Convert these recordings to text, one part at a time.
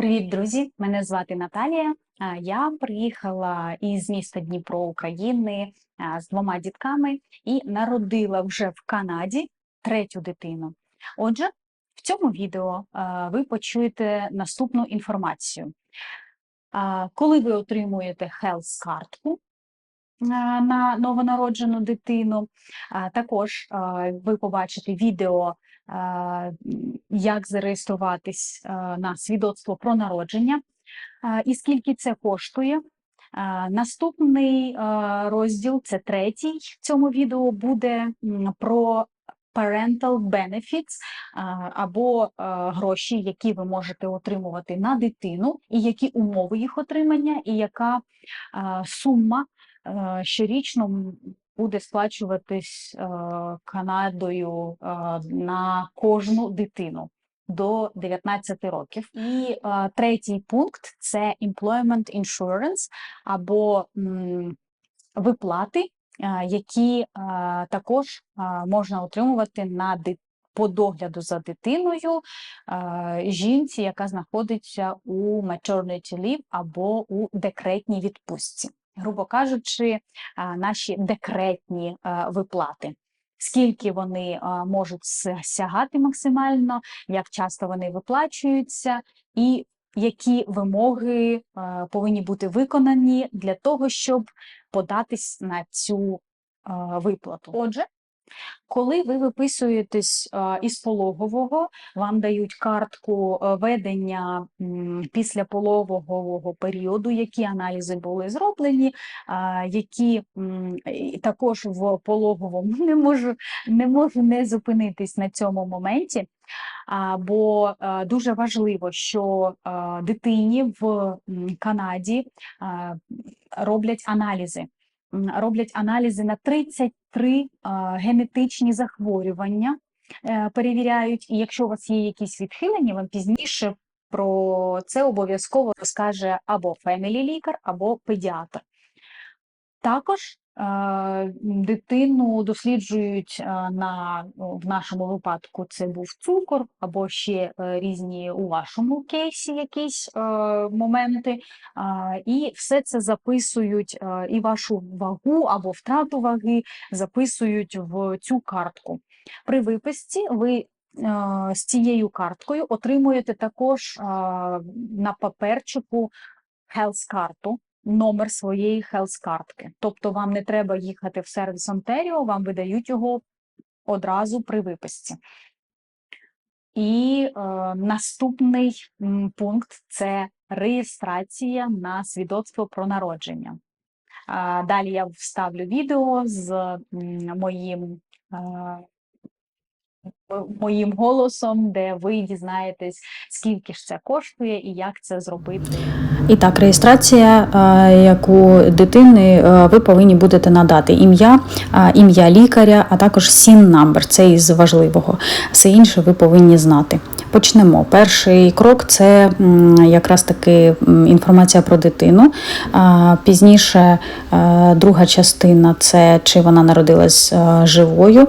Привіт, друзі! Мене звати Наталія. Я приїхала із міста Дніпро України з двома дітками і народила вже в Канаді третю дитину. Отже, в цьому відео ви почуєте наступну інформацію. Коли ви отримуєте health картку на новонароджену дитину, також ви побачите відео як зареєструватись на свідоцтво про народження і скільки це коштує. Наступний розділ, це третій в цьому відео, буде про parental benefits або гроші, які ви можете отримувати на дитину, і які умови їх отримання, і яка сума щорічно буде сплачуватись е, Канадою е, на кожну дитину до 19 років. І е, третій пункт це employment insurance або виплати, які також можна отримувати на ди- по догляду за дитиною жінці, яка знаходиться у maternity leave або у декретній відпустці. Грубо кажучи, наші декретні виплати. Скільки вони можуть сягати максимально, як часто вони виплачуються, і які вимоги повинні бути виконані для того, щоб податись на цю виплату. Отже, коли ви виписуєтесь із пологового, вам дають картку ведення м, післяпологового періоду, які аналізи були зроблені, які також в пологовому не можу, не можу не зупинитись на цьому моменті. Бо дуже важливо, що дитині в Канаді роблять аналізи. Роблять аналізи на 33 генетичні захворювання, е, перевіряють. І якщо у вас є якісь відхилення, вам пізніше про це обов'язково розкаже або фемілі-лікар, або педіатр. Також дитину досліджують е, на ну, в нашому випадку це був цукор, або ще е, різні у вашому кейсі якісь е, моменти, і все це записують, е, і вашу вагу або втрату ваги записують в цю картку. При виписці ви е, з цією карткою отримуєте також е, на паперчику health-карту, номер своєї health-картки. Тобто вам не треба їхати в сервіс Онтеріо, вам видають його одразу при виписці. І е, наступний пункт це реєстрація на свідоцтво про народження. А, далі я вставлю відео з моїм, е, моїм голосом, де ви дізнаєтесь, скільки ж це коштує і як це зробити. І так, реєстрація, е, яку дитини е, ви повинні будете надати ім'я, е, ім'я лікаря, а також сін намбер. це із важливого. Все інше ви повинні знати. Почнемо. Перший крок це якраз таки інформація про дитину. Пізніше е, друга частина це чи вона народилась е, живою.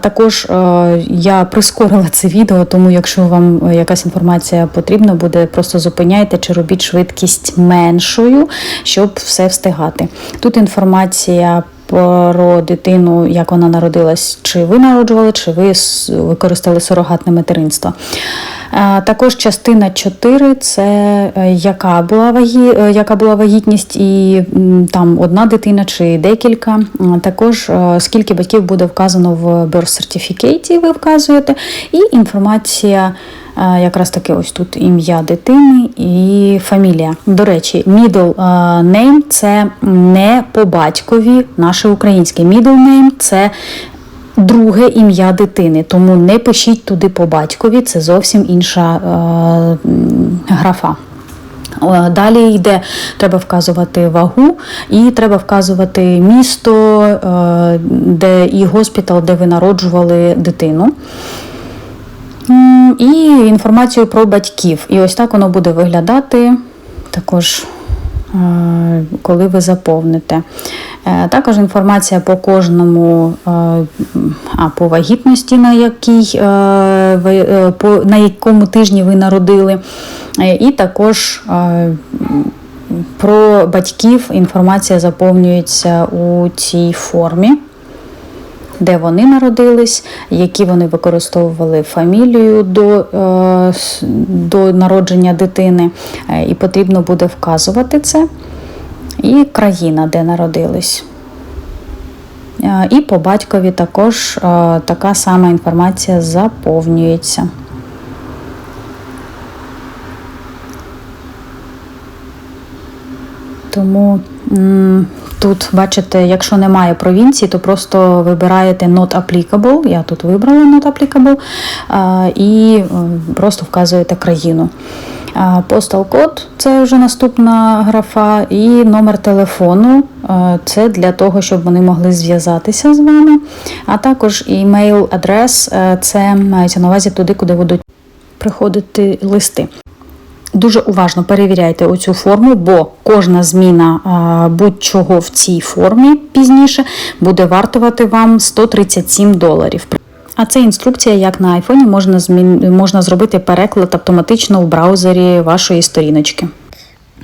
Також е, я прискорила це відео, тому якщо вам якась інформація потрібна буде, просто зупиняйте чи робіть швидкість меншою, щоб все встигати. Тут інформація. Про дитину, як вона народилась, чи ви народжували, чи ви використали сурогатне материнство. Е, Також частина 4 це е, яка була, вагі... е, яка була вагітність, і там одна дитина чи декілька. Також скільки батьків буде вказано в birth certificate, ви вказуєте, і інформація. Е, Якраз таки ось тут ім'я дитини і фамілія. До речі, middle е, name – це не по батькові, наше українське middle name – це друге ім'я дитини, тому не пишіть туди по батькові, це зовсім інша е, графа. Е, Далі йде, треба вказувати вагу, і треба вказувати місто, де і госпітал, де ви народжували дитину. І інформацію про батьків. І ось так воно буде виглядати також, е, коли ви заповните. Е, Також інформація по кожному, е, а по вагітності, на якій по на якому тижні ви народили, і також про батьків інформація заповнюється у цій формі. Де вони народились, які вони використовували фамілію до, е, до народження дитини, Е, і потрібно буде вказувати це, і країна, де народились. Е, І по батькові також така сама інформація заповнюється. Тому тут, бачите, якщо немає провінції, то просто вибираєте Not Applicable. Я тут вибрала Not Applicable і просто вказуєте країну. Postal код це вже наступна графа, і номер телефону е, це для того, щоб вони могли зв'язатися з вами. А також email адрес е, це мається на увазі туди, куди будуть приходити листи. Дуже уважно перевіряйте оцю форму, бо кожна зміна будь-чого в цій формі пізніше буде вартувати вам 137 доларів. А це інструкція, як на айфоні можна, змін... можна зробити переклад автоматично в браузері вашої сторіночки.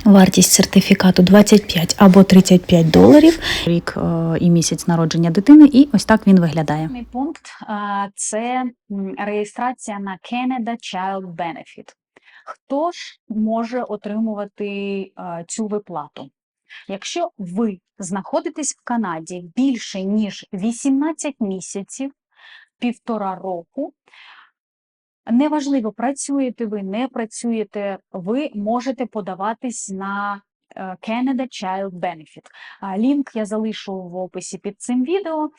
Вартість сертифікату 25 або 35 доларів. Рік е, і місяць народження дитини, і ось так він виглядає. Пункт це реєстрація на Canada Child Benefit. Хто ж може отримувати цю виплату? Якщо ви знаходитесь в Канаді більше ніж 18 місяців, півтора року, неважливо, працюєте ви, не працюєте, ви можете подаватись на е, Canada Child Benefit. А, Лінк я залишу в описі під цим відео,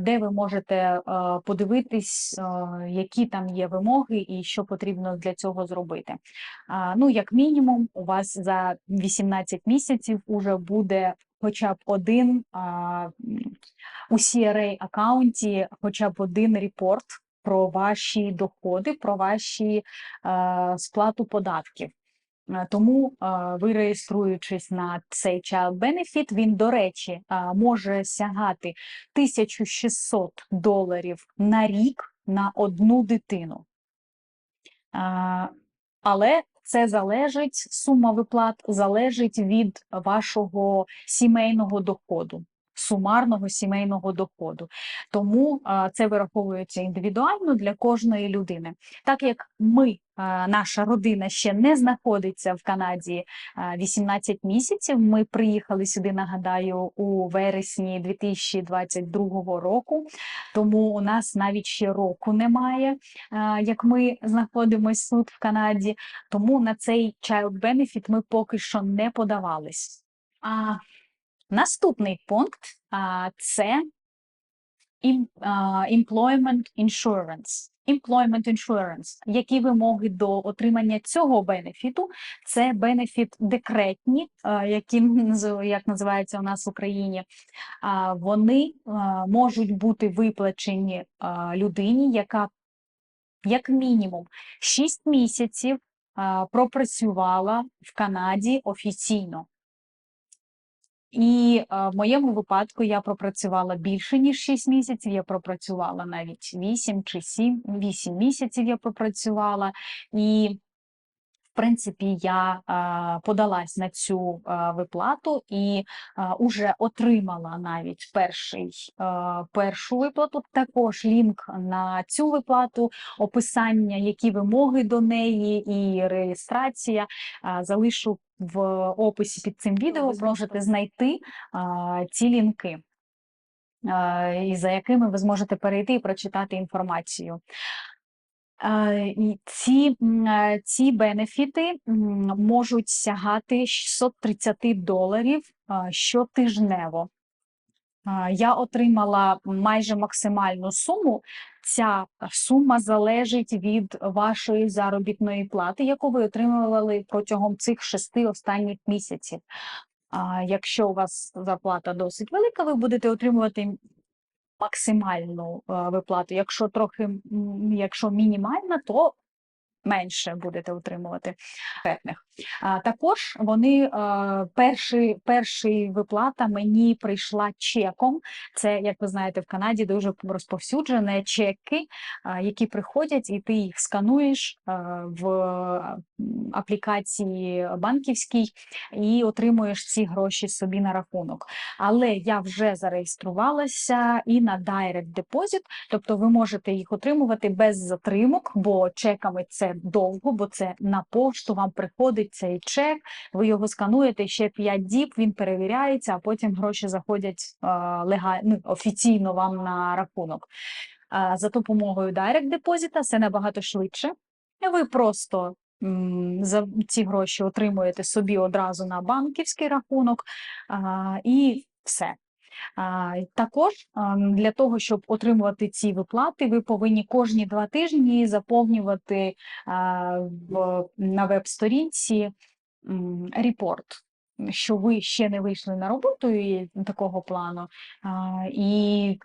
де ви можете е, подивитись, е, які там є вимоги і що потрібно для цього зробити. Ну, як мінімум, у вас за 18 місяців уже буде хоча б один а, у CRA аккаунті, хоча б один репорт про ваші доходи, про ваші е, сплату податків. Е, Тому е, ви реєструючись на цей Child Benefit, він, до речі, е, може сягати 1600 доларів на рік на одну дитину. Але це залежить, сума виплат залежить від вашого сімейного доходу, сумарного сімейного доходу. Тому е, це вираховується індивідуально для кожної людини. Так як ми, е, наша родина ще не знаходиться в Канаді е, 18 місяців, ми приїхали сюди, нагадаю, у вересні 2022 року. Тому у нас навіть ще року немає, е, як ми знаходимося тут в Канаді. Тому на цей Child Benefit ми поки що не подавались. А наступний пункт а, це Employment Insurance. Employment Insurance. Які вимоги до отримання цього бенефіту? Це бенефіт декретні, які як називається у нас в Україні. Вони можуть бути виплачені людині, яка як мінімум 6 місяців пропрацювала в Канаді офіційно. І а, в моєму випадку я пропрацювала більше ніж 6 місяців. Я пропрацювала навіть 8 чи 7, 8 місяців я пропрацювала. І в принципі, я а, подалась на цю а, виплату і а, уже отримала навіть перший, першу виплату. Також лінк на цю виплату, описання, які вимоги до неї, і реєстрація залишу в описі під цим відео. Ви зможете знайти ці лінки. І за якими ви зможете перейти і прочитати інформацію. Е, Ці, е, ці бенефіти можуть сягати 630 доларів е, щотижнево. Я отримала майже максимальну суму. Ця сума залежить від вашої заробітної плати, яку ви отримували протягом цих шести останніх місяців. Якщо у вас зарплата досить велика, ви будете отримувати максимальну е, виплату. Якщо трохи якщо мінімальна, то менше будете. А, також вони е, перший, перший виплата мені прийшла чеком. Це, як ви знаєте, в Канаді дуже розповсюджене чеки, які приходять, і ти їх скануєш е, в аплікації банківській і отримуєш ці гроші собі на рахунок. Але я вже зареєструвалася і на Direct Deposit, тобто ви можете їх отримувати без затримок, бо чеками це довго, бо це на пошту вам приходить цей чек, ви його скануєте ще 5 діб, він перевіряється, а потім гроші заходять е, лега- ну, офіційно вам на рахунок. А за допомогою Direct Deposit це набагато швидше. Ви просто за ці гроші отримуєте собі одразу на банківський рахунок а, і все. Також для того, щоб отримувати ці виплати, ви повинні кожні два тижні заповнювати на веб-сторінці репорт, що ви ще не вийшли на роботу і такого плану. І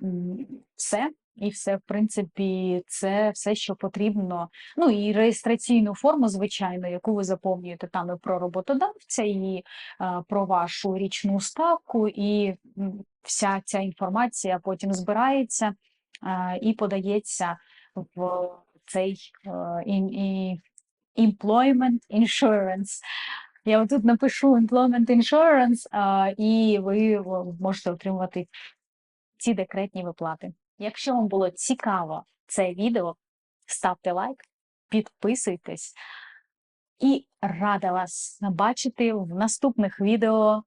все. І все, в принципі, це все, що потрібно. Ну і реєстраційну форму, звичайно, яку ви заповнюєте там і про роботодавця, і е, про вашу річну ставку, і вся ця інформація потім збирається е, і подається в цей е, і employment insurance. Я тут напишу employment insurance, е, і ви можете отримувати ці декретні виплати. Якщо вам було цікаво це відео, ставте лайк, підписуйтесь. І рада вас бачити в наступних відео